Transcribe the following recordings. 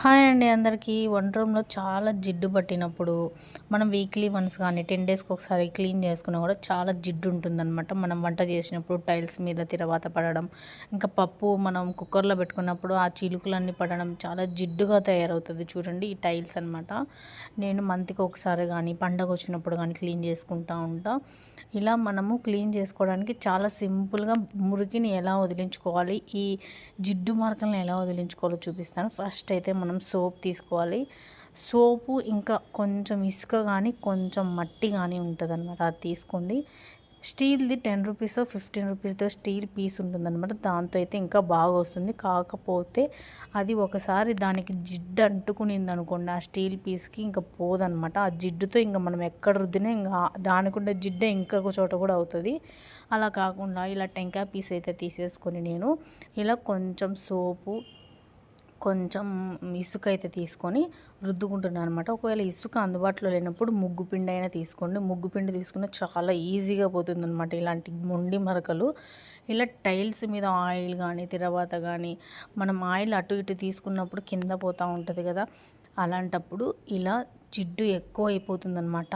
Hi అండి అందరికీ. వంట రూమ్లో చాలా జిడ్డు పట్టినప్పుడు మనం వీక్లీ వన్స్ కానీ టెన్ డేస్కి ఒకసారి క్లీన్ చేసుకున్నా కూడా చాలా జిడ్డు ఉంటుందన్నమాట. మనం వంట చేసినప్పుడు టైల్స్ మీద తిరవాత పడడం ఇంకా పప్పు మనం కుక్కర్లో పెట్టుకున్నప్పుడు ఆ చిలుకలన్నీ పడడం చాలా జిడ్డుగా తయారవుతుంది చూడండి ఈ టైల్స్ అనమాట నేను మంత్కి ఒకసారి కానీ పండగ వచ్చినప్పుడు కానీ క్లీన్ చేసుకుంటూ ఉంటా. ఇలా మనము క్లీన్ చేసుకోవడానికి చాలా సింపుల్గా మురికిని ఎలా వదిలించుకోవాలి ఈ జిడ్డు మార్కల్ని ఎలా వదిలించుకోవాలో చూపిస్తాను. ఫస్ట్ అయితే మనం సోప్ తీసుకోవాలి. సోపు ఇంకా కొంచెం ఇసుక కానీ కొంచెం మట్టి కానీ ఉంటుంది అనమాట అది తీసుకోండి. స్టీల్ది టెన్ రూపీస్ ఫిఫ్టీన్ రూపీస్తో స్టీల్ పీస్ ఉంటుందన్నమాట. దాంతో అయితే ఇంకా బాగా వస్తుంది. కాకపోతే అది ఒకసారి దానికి జిడ్డు అంటుకునింది అనుకోండి ఆ స్టీల్ పీస్కి ఇంకా పోదనమాట ఆ జిడ్డుతో ఇంకా మనం ఎక్కడ రుద్దినా ఇంకా దానికుండే జిడ్డే ఇంకొక చోట కూడా అవుతుంది. అలా కాకుండా ఇలా టెంకాయ పీస్ అయితే తీసేసుకొని నేను ఇలా కొంచెం సోపు కొంచెం ఇసుక అయితే తీసుకొని రుద్దుకుంటున్నాను అనమాట ఒకవేళ ఇసుక అందుబాటులో లేనప్పుడు ముగ్గు పిండి అయినా తీసుకోండి. ముగ్గు పిండి తీసుకున్న చాలా ఈజీగా పోతుంది అనమాట ఇలాంటి మొండి మరకలు. ఇలా టైల్స్ మీద ఆయిల్ కానీ తర్వాత కానీ మనం ఆయిల్ అటు ఇటు తీసుకున్నప్పుడు కింద పోతూ ఉంటుంది కదా. అలాంటప్పుడు ఇలా జిడ్డు ఎక్కువ అయిపోతుంది అనమాట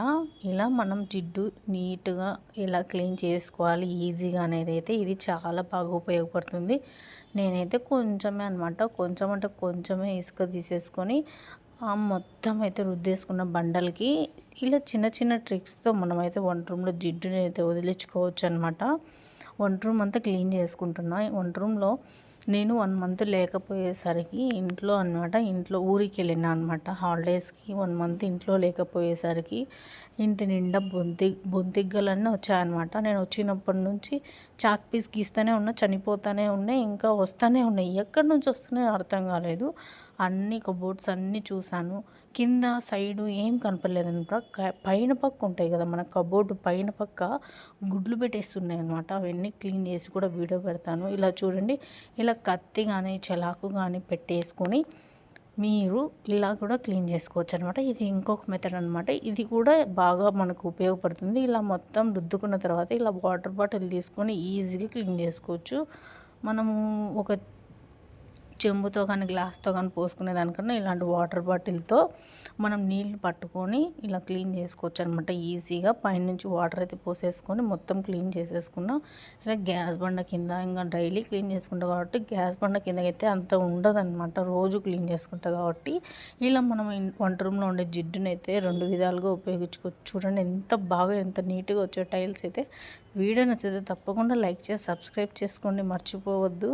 ఇలా మనం జిడ్డు నీట్గా ఇలా క్లీన్ చేసుకోవాలి ఈజీగా అనేది అయితే ఇది చాలా బాగా ఉపయోగపడుతుంది. నేనైతే కొంచెమే అనమాట కొంచెం అంటే కొంచెమే ఇసుక తీసేసుకొని మొత్తం అయితే రుద్దేసుకున్న బండలకి ఇలా చిన్న చిన్న ట్రిక్స్తో మనమైతే వంట రూమ్లో జిడ్డుని అయితే వదిలించుకోవచ్చు అనమాట వంట రూమ్ అంతా క్లీన్ చేసుకుంటున్నా. వంట రూమ్లో నేను వన్ మంత్ లేకపోయేసరికి ఇంట్లో అనమాట ఇంట్లో ఊరికి వెళ్ళినా అనమాట హాలిడేస్కి వన్ మంత్ ఇంట్లో లేకపోయేసరికి ఇంటి నిండా బొంతి బొంతిగ్గలన్నీ వచ్చాయన్నమాట. నేను వచ్చినప్పటి నుంచి చాక్ పీస్ గీస్తూనే ఉన్నా చనిపోతూనే ఉన్నాయి ఇంకా వస్తూనే ఉన్నాయి ఎక్కడి నుంచి వస్తున్నాయో అర్థం కాలేదు. అన్ని కబోర్డ్స్ అన్నీ చూశాను. కింద సైడు ఏం కనపడలేదు అనమాట పైన పక్క ఉంటాయి కదా మన కబోర్డు పైన పక్క గుడ్లు పెట్టేస్తున్నాయి అనమాట అవన్నీ క్లీన్ చేసి కూడా వీడియో పెడతాను. ఇలా చూడండి ఇలా కత్తి కానీ చలాకు కానీ పెట్టేసుకొని మీరు ఇలా కూడా క్లీన్ చేసుకోవచ్చు అనమాట ఇది ఇంకొక మెథడ్ అనమాట. ఇది కూడా బాగా మనకు ఉపయోగపడుతుంది. ఇలా మొత్తం రుద్దుకున్న తర్వాత ఇలా వాటర్ బాటిల్ తీసుకొని ఈజీగా క్లీన్ చేసుకోవచ్చు. మనము ఒక చెంబుతో కానీ గ్లాస్తో కానీ పోసుకునే దానికన్నా ఇలాంటి వాటర్ బాటిల్తో మనం నీళ్ళు పట్టుకొని ఇలా క్లీన్ చేసుకోవచ్చు అనమాట ఈజీగా పైనుంచి వాటర్ అయితే పోసేసుకొని మొత్తం క్లీన్ చేసేసుకున్నాం ఇలా గ్యాస్ బండ కింద ఇంకా డైలీ క్లీన్ చేసుకుంటాం కాబట్టి గ్యాస్ బండ కిందకైతే అంత ఉండదన్నమాట రోజు క్లీన్ చేసుకుంటాం కాబట్టి ఇలా మనం వంట రూమ్లో ఉండే జిడ్డునైతే రెండు విధాలుగా ఉపయోగించుకోవచ్చు. చూడండి ఎంత బాగా ఎంత నీట్గా వచ్చే టైల్స్ అయితే. వీడియో నచ్చితే తప్పకుండా లైక్ చేసి సబ్స్క్రైబ్ చేసుకోండి. మర్చిపోవద్దు.